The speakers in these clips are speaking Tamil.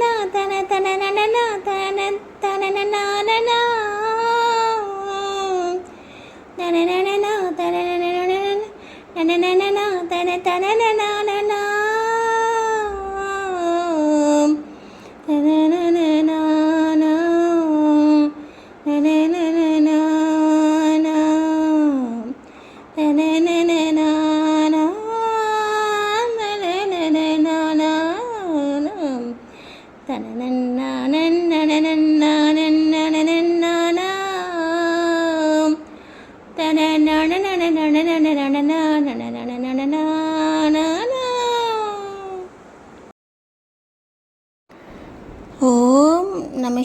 தனனா தன தனனா தன தனனா தனனா தன தனனா தன தனனா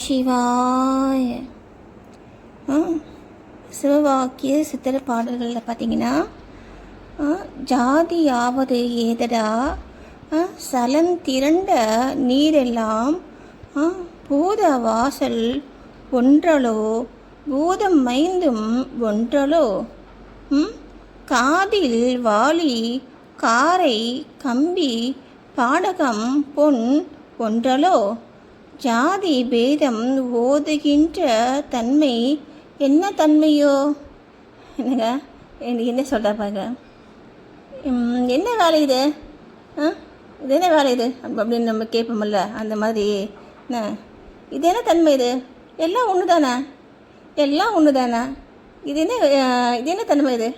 சிவாய. ஆ, சிவவாக்கிய சித்திர பாடல்களில் பார்த்தீங்கன்னா ஜாதி ஜாதியாவது ஏதடா ஆ, சலம் திரண்ட நீரெல்லாம் ஆ, பூத வாசல் ஒன்றலோ பூதம் மைந்தும் ஒன்றலோ காதில் வாலி காரை கம்பி பாடகம் பொன் ஒன்றலோ ஜாதி பேதம் ஓதுகின்ற தன்மை என்ன தன்மையோ? என்னங்க? எனக்கு என்ன சொல்கிறா பாருங்க. என்ன வேலை இது? ஆ? இது என்ன வேலை இது? அப்படின்னு நம்ம கேட்போம்ல அந்த மாதிரி. என்ன? இது என்ன தன்மை இது? எல்லாம் ஒன்று தானே எல்லாம் ஒன்று தானே இது என்ன இது என்ன தன்மை இது?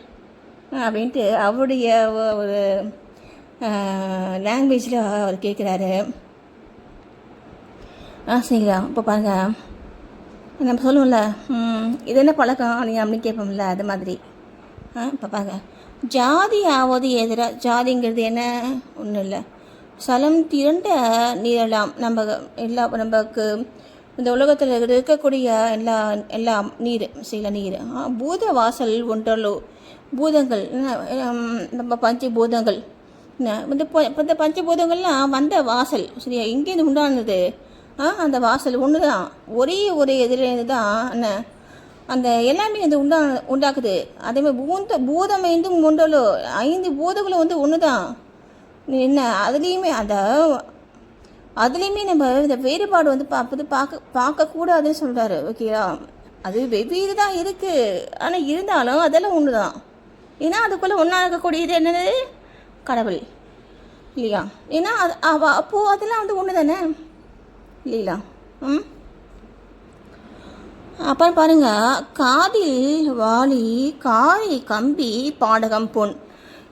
அப்படின்ட்டு அவருடைய ஒரு லாங்குவேஜில் அவர் கேட்குறாரு. ஆ சரியா இப்போ பாருங்க. நம்ம சொல்லுவோம்ல இது என்ன பழக்கம் நீங்கள் அப்படின்னு கேட்போம்ல அது மாதிரி. ஆ இப்போ பாருங்க. ஜாதி ஆவது எதிராக ஜாதிங்கிறது என்ன? ஒன்றும் இல்லை. சலம் திரண்ட நீரெல்லாம் நம்ம எல்லா நமக்கு இந்த உலகத்தில் இருக்கக்கூடிய எல்லா எல்லா நீர் சில நீர். பூத வாசல் ஒன்றலோ பூதங்கள் என்ன, நம்ம பஞ்சபூதங்கள் என்ன இந்த இந்த பஞ்சபூதங்கள்லாம் வந்த வாசல் சரியா? எங்கேருந்து உண்டானது அந்த வாசல் ஒன்று தான் ஒரே ஒரு எதிரிலேருந்து தான் என்ன அந்த எல்லாமே அது உண்டா உண்டாக்குது. அதே மாதிரி பூந்த பூதம் ஐந்தும் ஒன்றலோ ஐந்து பூதங்களும் வந்து ஒன்று தான் என்ன அதுலேயுமே அந்த அதுலேயுமே நம்ம இந்த வேறுபாடு வந்து பார்ப்பது பார்க்க பார்க்கக்கூடாதுன்னு சொல்கிறாரு ஓகேவா அது வெவ்வேறு தான் இருக்குது ஆனால் இருந்தாலும் அதெல்லாம் ஒன்று தான் ஏன்னா அதுக்குள்ளே ஒன்றா இருக்கக்கூடியது என்னது? கடவுள். இல்லையா? ஏன்னா அது அவ அப்போது அதெல்லாம் வந்து ஒன்று தானே லீலா. ம்? அப்புறம் பாருங்க காதில் வாளி காரி கம்பி பாடகம் பொன்.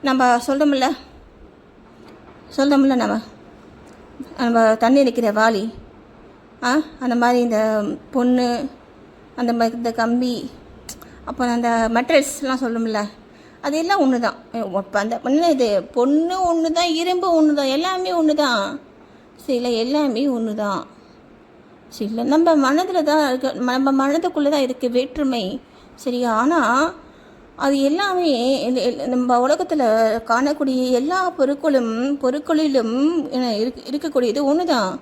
நம்ம சொல்கிறோம்ல சொல்கிறோம்ல நம்ம. நம்ம தண்ணி நிற்கிற வாளி ஆ அந்த மாதிரி இந்த பொண்ணு அந்த மாதிரி இந்த கம்பி அப்புறம் அந்த மெட்டல்ஸ்லாம் சொல்லும்ல அது எல்லாம் ஒன்று தான் இப்போ அந்த என்ன இது பொண்ணு ஒன்று தான் இரும்பு ஒன்று தான் எல்லாமே ஒன்று தான் சில எல்லாமே ஒன்று தான் சரி நம்ம மனதில் தான் இருக்க நம்ம மனதுக்குள்ளே தான் இருக்குது வேற்றுமை. சரியா? ஆனால் அது எல்லாமே நம்ம உலகத்தில் காணக்கூடிய எல்லா பொருட்களும் பொருட்களிலும் என்ன இருக்கக்கூடியது ஒன்று தான்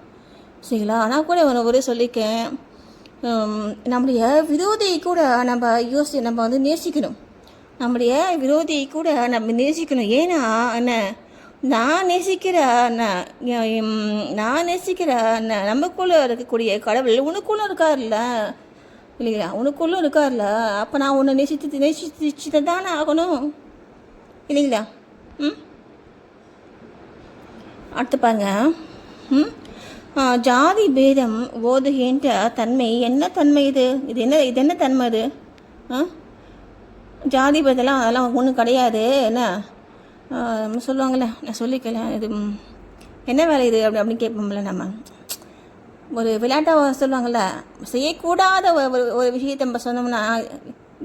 சரிங்களா? ஆனால் கூட ஒரு ஒரு சொல்லியிருக்கேன். நம்முடைய விரோதியை கூட நம்ம யோசி நம்ம வந்து நேசிக்கணும். நம்முடைய விரோதியை கூட நம்ம நேசிக்கணும். ஏன்னா என்ன? நான் நேசிக்கிற நான் நான் நேசிக்கிற நமக்குள்ளே இருக்கக்கூடிய கடவுள் உனக்குள்ளே இருக்கார்ல இல்லைங்களா? உனக்குள்ளும் இருக்கார்ல அப்போ நான் உன்னை நேசித்து நேசித்து தானே ஆகணும். இல்லைங்களா? ம்? அடுத்து பாருங்க. ம்? ஜாதி பேதம் ஓதுகின்ற தன்மை என்ன தன்மை இது? இது என்ன இது என்ன தன்மை இது ஆ? ஜாதி பேதெல்லாம் அதெல்லாம் ஒன்றும் கிடையாது. என்ன? நம்ம சொல்லுவாங்கள்ல நான் சொல்லிக்கல இது என்ன வேலை இது? அப்படி அப்படின்னு கேட்போம்ல நம்ம. ஒரு விளையாட்டாக சொல்லுவாங்கள்ல செய்யக்கூடாத ஒரு ஒரு- ஒரு விஷயத்தை நம்ம சொன்னோம்னா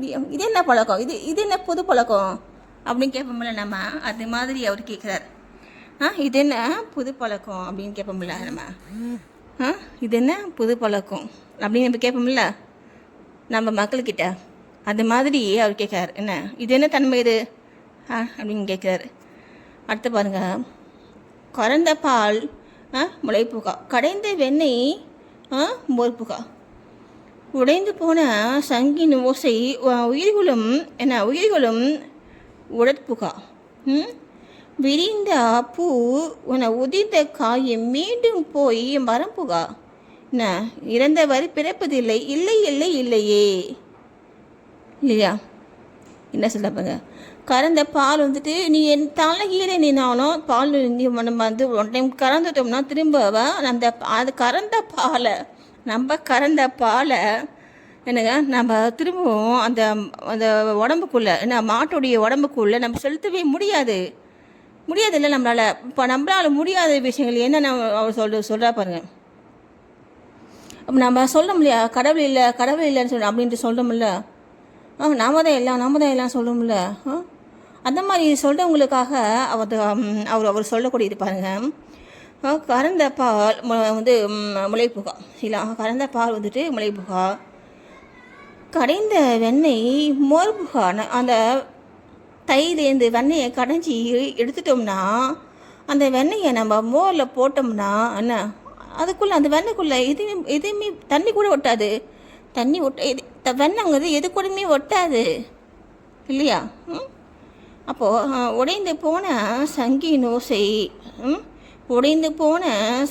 இது- இது என்ன பழக்கம்? இது இது என்ன புது பழக்கம்? அப்படின்னு கேட்போம்ல நம்ம. அது மாதிரி அவர் கேட்குறாரு. ஆ இது என்ன புது பழக்கம்? அப்படின்னு கேட்போம்ல நம்ம. ஆ இது என்ன புது பழக்கம்? அப்படின்னு நம்ம கேட்போம்ல நம்ம மக்கள்கிட்ட. அது மாதிரி அவர் கேட்குறாரு. என்ன? இது என்ன தன்மை இது? ஆ அப்படின்னு கேட்குறாரு. அடுத்து பாருங்கள் கறந்த பால் ஆ முளைப்புகா கடைந்த வெண்ணெய் ஆ மோர்ப்புகா உடைந்து போன சங்கின் ஓசை உயிர்களும் என்ன உயிர்களும் உடற்புகா ம்? விரிந்த பூ உன உதிர்ந்த காயை மீண்டும் போய் மரம் புகா என்ன இறந்தவர் பிறப்பதில்லை இல்லை இல்லை இல்லையே. இல்லையா? என்ன சொல்ல பாருங்க. கறந்த பால் வந்துட்டு நீ என் தலைகீழே நின்னாலும் பால் நீ நம்ம வந்து ஒன் டைம் கறந்துட்டோம்னா திரும்ப அந்த அது கறந்த பாலை நம்ம கறந்த பாலை என்னங்க நம்ம திரும்பவும் அந்த அந்த உடம்புக்குள்ளே என்ன மாட்டுடைய உடம்புக்குள்ளே நம்ம செலுத்தவே முடியாது. முடியாதுல்ல நம்மளால். இப்போ நம்மளால முடியாத விஷயங்கள் என்ன நம்ம அவர் சொல்ற சொல்கிறா பாருங்கள் அப்போ நம்ம சொல்ல இல்லையா? கடவுள் இல்லை கடவுள் இல்லைன்னு சொல்ல அப்படின்ட்டு சொல்கிறோம்ல ஆ நாம தான் எல்லாம் நாம தான் எல்லாம் சொல்கிறோம்ல ஆ? அந்த மாதிரி சொல்கிறவங்களுக்காக அவர் அவர் அவர் சொல்லக்கூடியது இருப்பாருங்க கறந்த பால் மு- வந்து முளை முளைப்புகா. இல்லை கறந்த பால் வந்துட்டு முளைப்புகா. கடைந்த வெண்ணெய் மோர்புகா ந- அந்த தையிலேருந்து வெண்ணெயை கடைஞ்சி எடுத்துட்டோம்னா அந்த வெண்ணெயை நம்ம மோரில் போட்டோம்னா என்ன அதுக்குள்ளே அந்த வெண்ணெய்க்குள்ளே எதுவுமே எதுவுமே தண்ணி கூட ஒட்டாது. தண்ணி ஒட்ட எது த- வெண்ணெய்ங்கிறது எது கூடயுமே ஒட்டாது. இல்லையா? ம்? அப்போது உடைந்து போன சங்கின் ஓசை ம்? உடைந்து போன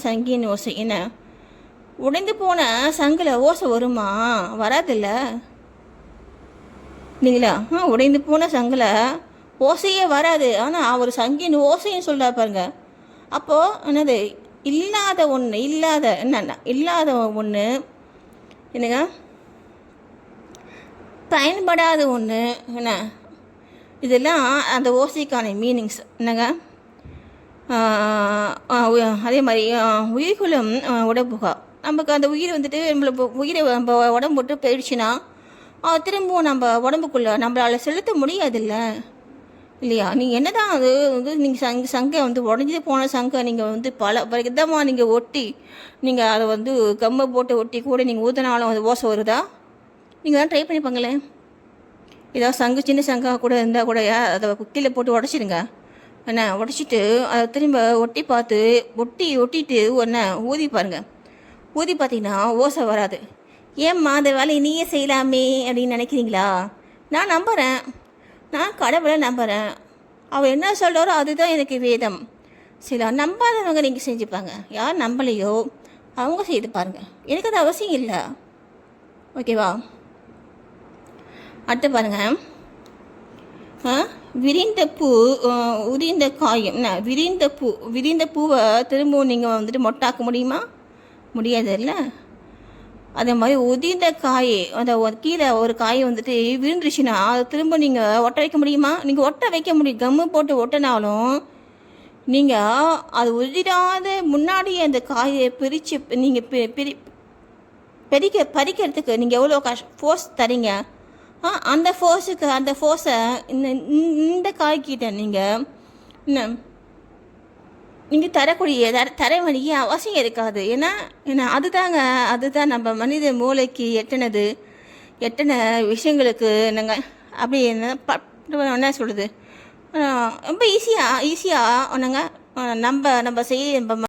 சங்கின் ஓசை என்ன? உடைந்து போன சங்கில் ஓசை வருமா? வராதில்ல? இல்லைங்களா? ஆ உடைந்து போன சங்கில் ஓசையே வராது. ஆனால் அவர் சங்கின் ஓசையும் சொல்கிறார் பாருங்க. அப்போது என்னது? இல்லாத ஒன்று இல்லாத என்னென்ன இல்லாத ஒன்று என்னங்க? பயன்படாத ஒன்று என்ன? இதெல்லாம் அந்த ஓசைக்கான மீனிங்ஸ் என்னங்க? அதே மாதிரி உயிர்களும் உடம்புகா. நமக்கு அந்த உயிர் வந்துட்டு நம்மளை உயிரை நம்ம உடம்பு விட்டு போயிடுச்சுன்னா திரும்பவும் நம்ம உடம்புக்குள்ளே நம்மளால் செலுத்த முடியாதுல்ல? இல்லையா? நீங்கள் என்ன தான் அது வந்து நீங்கள் சங் சங்கை வந்து உடஞ்சி போன சங்கை நீங்கள் வந்து பல விதமாக நீங்கள் ஒட்டி நீங்கள் அதை வந்து கம்மை போட்டு ஒட்டி கூட நீங்கள் ஊற்றினாலும் அது ஓசை வருதா? நீங்கள் தான் ட்ரை பண்ணி பாங்களேன் ஏதாவது சங்கு சின்ன சங்காக கூட இருந்தால் கூட அதை குக்கியில் போட்டு உடச்சிடுங்க. என்ன உடச்சிட்டு அதை திரும்ப ஒட்டி பார்த்து ஒட்டி ஒட்டிட்டு ஒன்று ஊதி பாருங்கள் ஊதி பார்த்தீங்கன்னா ஓசை வராது. ஏம்மா அந்த வேலையை நீயே செய்யலாமே அப்படின்னு நினைக்கிறீங்களா? நான் நம்புகிறேன் நான் கடவுளை நம்புகிறேன் அவள் என்ன சொல்கிறாரோ அதுதான் எனக்கு வேதம். சில நம்பாதவங்க நீங்கள் செஞ்சுப்பாங்க யார் நம்பலையோ அவங்க செய்து பாருங்கள் எனக்கு அது அவசியம் இல்லை. ஓகேவா? அடுத்து பாருங்கள் ஆ, விரிந்த பூ உதிர்ந்த காயம். என்ன விரிந்த பூ விரிந்த பூவை திரும்பவும் நீங்கள் வந்துட்டு மொட்டாக்க முடியுமா? முடியாது இல்லை அதே மாதிரி உதிர்ந்த காய் அந்த கீழே ஒரு காய் வந்துட்டு விழுந்துருச்சுன்னா அதை திரும்ப நீங்கள் ஒட்ட வைக்க முடியுமா? நீங்கள் ஒட்ட வைக்க முடியும் கம்மு போட்டு ஒட்டினாலும் நீங்கள் அது உதிராத முன்னாடியே அந்த காயை பிரித்து நீங்கள் பிரி பெரிக்க பறிக்கிறதுக்கு நீங்கள் எவ்வளோ கஷ் ஃபோர்ஸ் தரீங்க? அந்த ஃபோர்ஸுக்கு அந்த ஃபோர்ஸை இந்த இந்த- காய்கிட்ட நீங்கள் என்ன நீங்கள் தரக்கூடிய தர தர வேண்டிய அவசியம் இருக்காது. ஏன்னா ஏன்னா அதுதாங்க அதுதான் நம்ம மனித மூளைக்கு எட்டினது எட்டின விஷயங்களுக்கு என்னங்க அப்படி என்ன ப- என்ன சொல்கிறது ரொம்ப ஈஸியாக ஈஸியாக என்னங்க நம்ம நம்ம செய்ய நம்ம